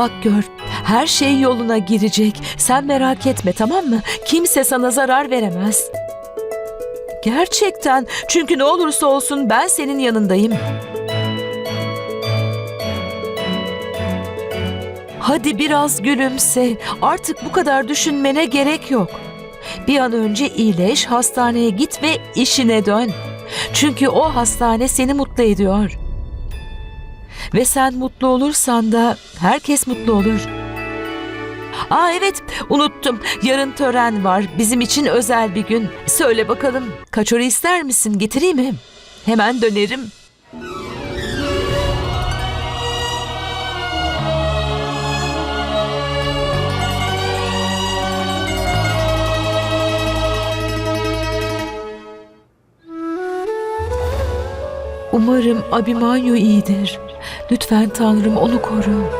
Bak gör, her şey yoluna girecek. Sen merak etme tamam mı? Kimse sana zarar veremez. Gerçekten. Çünkü ne olursa olsun ben senin yanındayım. Hadi biraz gülümse. Artık bu kadar düşünmene gerek yok. Bir an önce iyileş, hastaneye git ve işine dön. Çünkü o hastane seni mutlu ediyor. Ve sen mutlu olursan da herkes mutlu olur. Aa evet, unuttum. Yarın tören var. Bizim için özel bir gün. Söyle bakalım, kaçori ister misin? Getireyim mi? Hemen dönerim. Umarım Abimanyu iyidir. Lütfen Tanrım onu koru.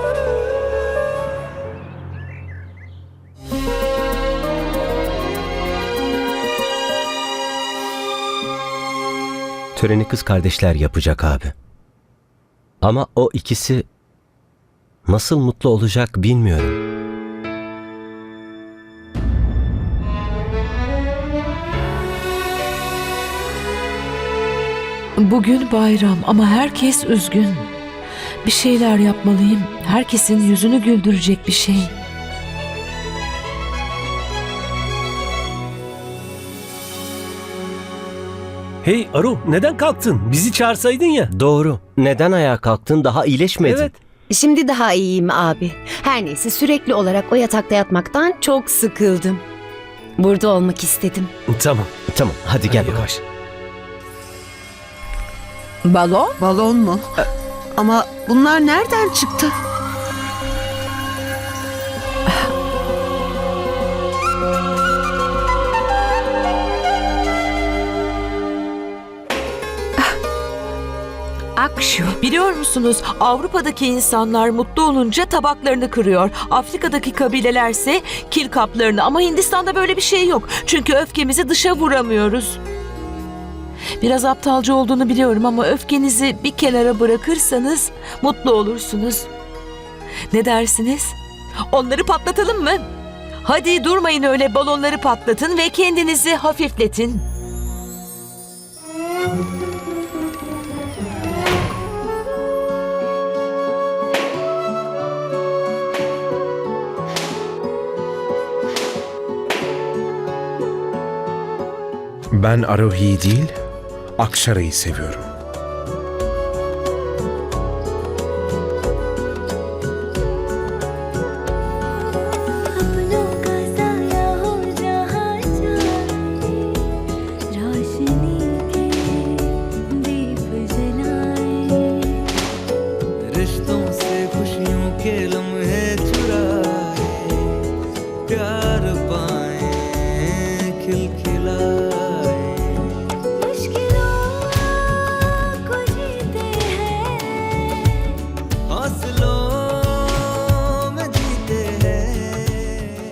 Töreni kız kardeşler yapacak abi. Ama o ikisi nasıl mutlu olacak bilmiyorum. Bugün bayram ama herkes üzgün. Bir şeyler yapmalıyım. Herkesin yüzünü güldürecek bir şey. Hey Aru neden kalktın? Bizi çağırsaydın ya. Doğru. Neden ayağa kalktın? Daha iyileşmedin. Evet. Şimdi daha iyiyim abi. Her neyse sürekli olarak o yatakta yatmaktan çok sıkıldım. Burada olmak istedim. Tamam. Tamam hadi gel bakalım. Yavaş. Balon? Balon mu? Ama bunlar nereden çıktı? Akşu. Biliyor musunuz Avrupa'daki insanlar mutlu olunca tabaklarını kırıyor. Afrika'daki kabilelerse kil kaplarını ama Hindistan'da böyle bir şey yok. Çünkü öfkemizi dışa vuramıyoruz. Biraz aptalca olduğunu biliyorum ama öfkenizi bir kenara bırakırsanız mutlu olursunuz. Ne dersiniz? Onları patlatalım mı? Hadi durmayın öyle balonları patlatın ve kendinizi hafifletin. Ben Arohi'yi değil, Akşara'yı seviyorum.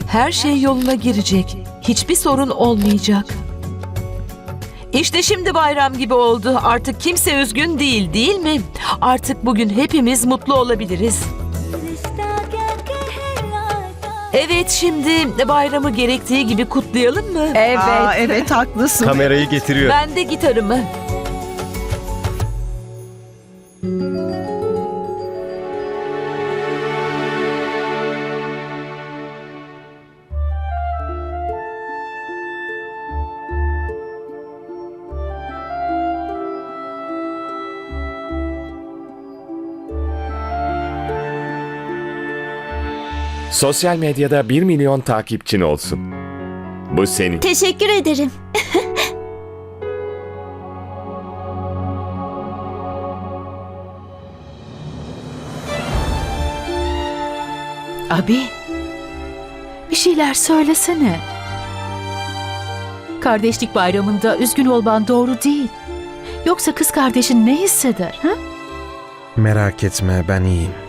Her şey yoluna girecek. Hiçbir sorun olmayacak. İşte şimdi bayram gibi oldu. Artık kimse üzgün değil, değil mi? Artık bugün hepimiz mutlu olabiliriz. Evet şimdi bayramı gerektiği gibi kutlayalım mı? Evet. Aa, evet haklısın. Kamerayı getiriyor. Ben de gitarımı. Sosyal medyada 1 milyon takipçin olsun. Bu senin. Teşekkür ederim. Abi. Bir şeyler söylesene. Kardeşlik bayramında üzgün olman doğru değil. Yoksa kız kardeşin ne hisseder? Ha? Merak etme, ben iyiyim.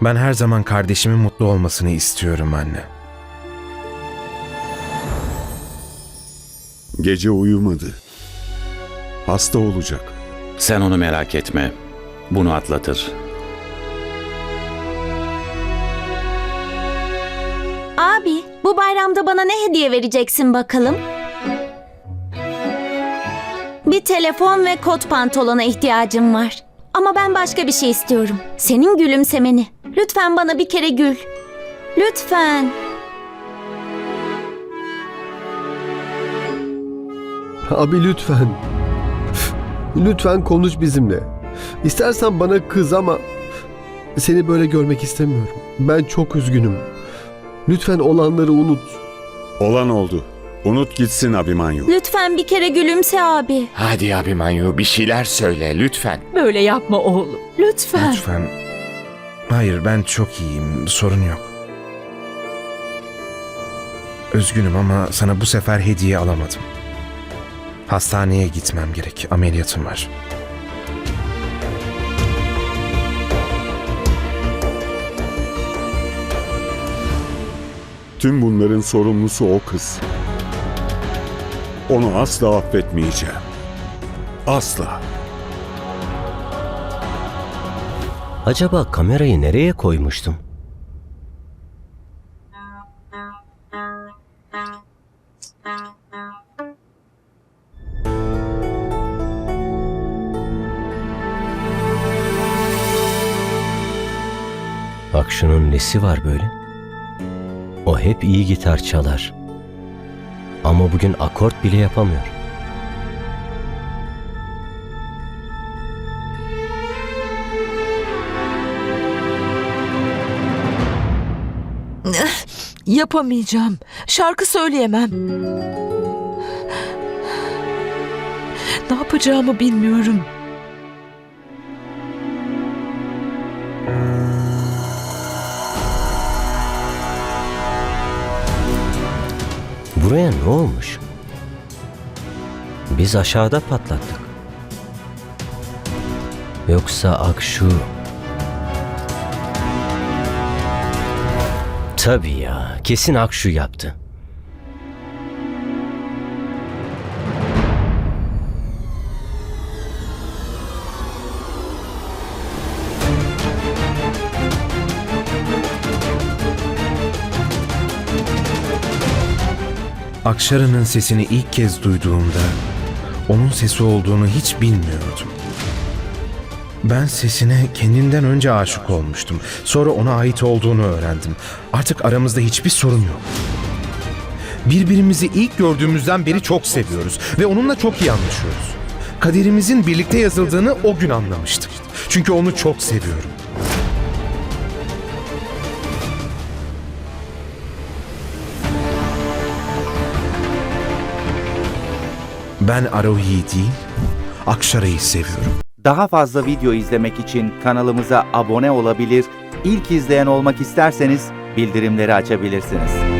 Ben her zaman kardeşimin mutlu olmasını istiyorum anne. Gece uyumadı. Hasta olacak. Sen onu merak etme. Bunu atlatır. Abi, bu bayramda bana ne hediye vereceksin bakalım? Bir telefon ve kot pantolona ihtiyacım var. Ama ben başka bir şey istiyorum. Senin gülümsemeni. Lütfen bana bir kere gül. Lütfen. Abi lütfen. Lütfen konuş bizimle. İstersen bana kız ama seni böyle görmek istemiyorum. Ben çok üzgünüm. Lütfen olanları unut. Olan oldu. Unut gitsin Abimanyu. Lütfen bir kere gülümse abi. Hadi abi Manyu bir şeyler söyle lütfen. Böyle yapma oğlum. Lütfen. Lütfen. Hayır ben çok iyiyim. Sorun yok. Üzgünüm ama sana bu sefer hediye alamadım. Hastaneye gitmem gerek. Ameliyatım var. Tüm bunların sorumlusu o kız. Onu asla affetmeyeceğim. Asla. Acaba kamerayı nereye koymuştum? Bak şunun nesi var böyle? O hep iyi gitar çalar. Ama bugün akort bile yapamıyor. Yapamayacağım. Şarkı söyleyemem. Ne yapacağımı bilmiyorum. Buraya ne olmuş? Biz aşağıda patlattık. Yoksa Akşu... Tabii ya, kesin Akşu yaptı. Akşara'nın sesini ilk kez duyduğumda onun sesi olduğunu hiç bilmiyordum. Ben sesine kendinden önce aşık olmuştum. Sonra ona ait olduğunu öğrendim. Artık aramızda hiçbir sorun yok. Birbirimizi ilk gördüğümüzden beri çok seviyoruz ve onunla çok iyi anlaşıyoruz. Kaderimizin birlikte yazıldığını o gün anlamıştım. Çünkü onu çok seviyorum. Ben Arohi'yi değil, Akşara'yı seviyorum. Daha fazla video izlemek için kanalımıza abone olabilir, ilk izleyen olmak isterseniz bildirimleri açabilirsiniz.